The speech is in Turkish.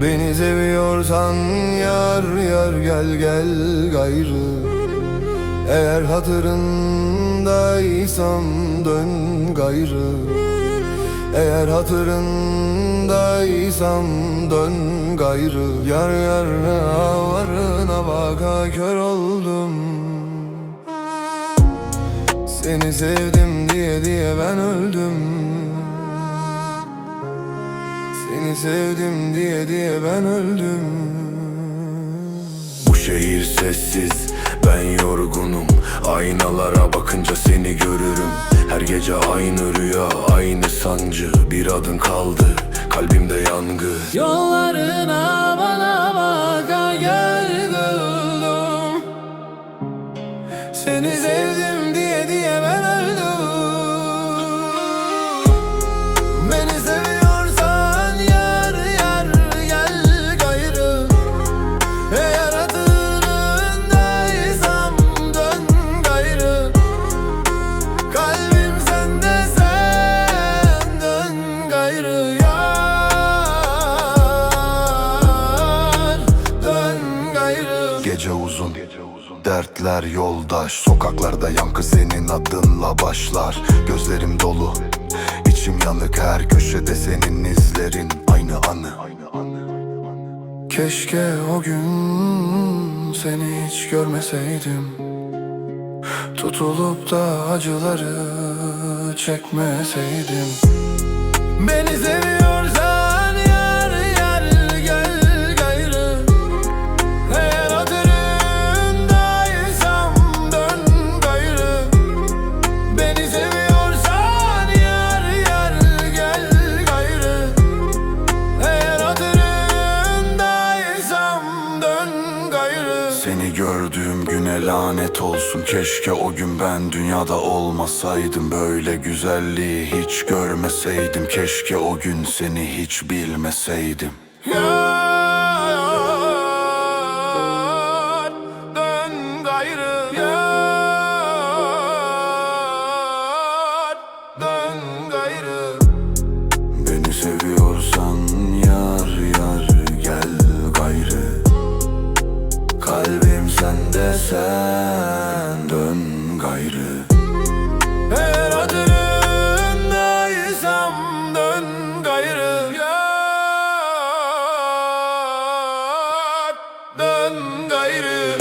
Beni seviyorsan yar yar gel gel gayrı. Eğer hatırındaysam dön gayrı. Eğer hatırındaysam dön gayrı. Yar yar varına baka kör oldum. Seni sevdim diye diye ben öldüm Seni sevdim diye diye ben öldüm. Bu şehir sessiz ben yorgunum. Aynalara bakınca seni görürüm. Her gece aynı rüya aynı sancı. Bir adın kaldı kalbimde yangı. Yollarına bana baka gel. Seni sevdim Dertler yoldaş Sokaklarda yankı senin adınla başlar. Gözlerim dolu içim yanık her köşede senin izlerin. Aynı anı Keşke o gün seni hiç görmeseydim. Tutulup da acıları çekmeseydim. Beni seviyorsan Seni gördüğüm güne lanet olsun. Keşke o gün ben dünyada olmasaydım. Böyle güzelliği hiç görmeseydim. Keşke o gün seni hiç bilmeseydim. Yar Kalbim sende sen dön gayrı. Eğer hatırındaysam dön gayrı. Yar dön gayrı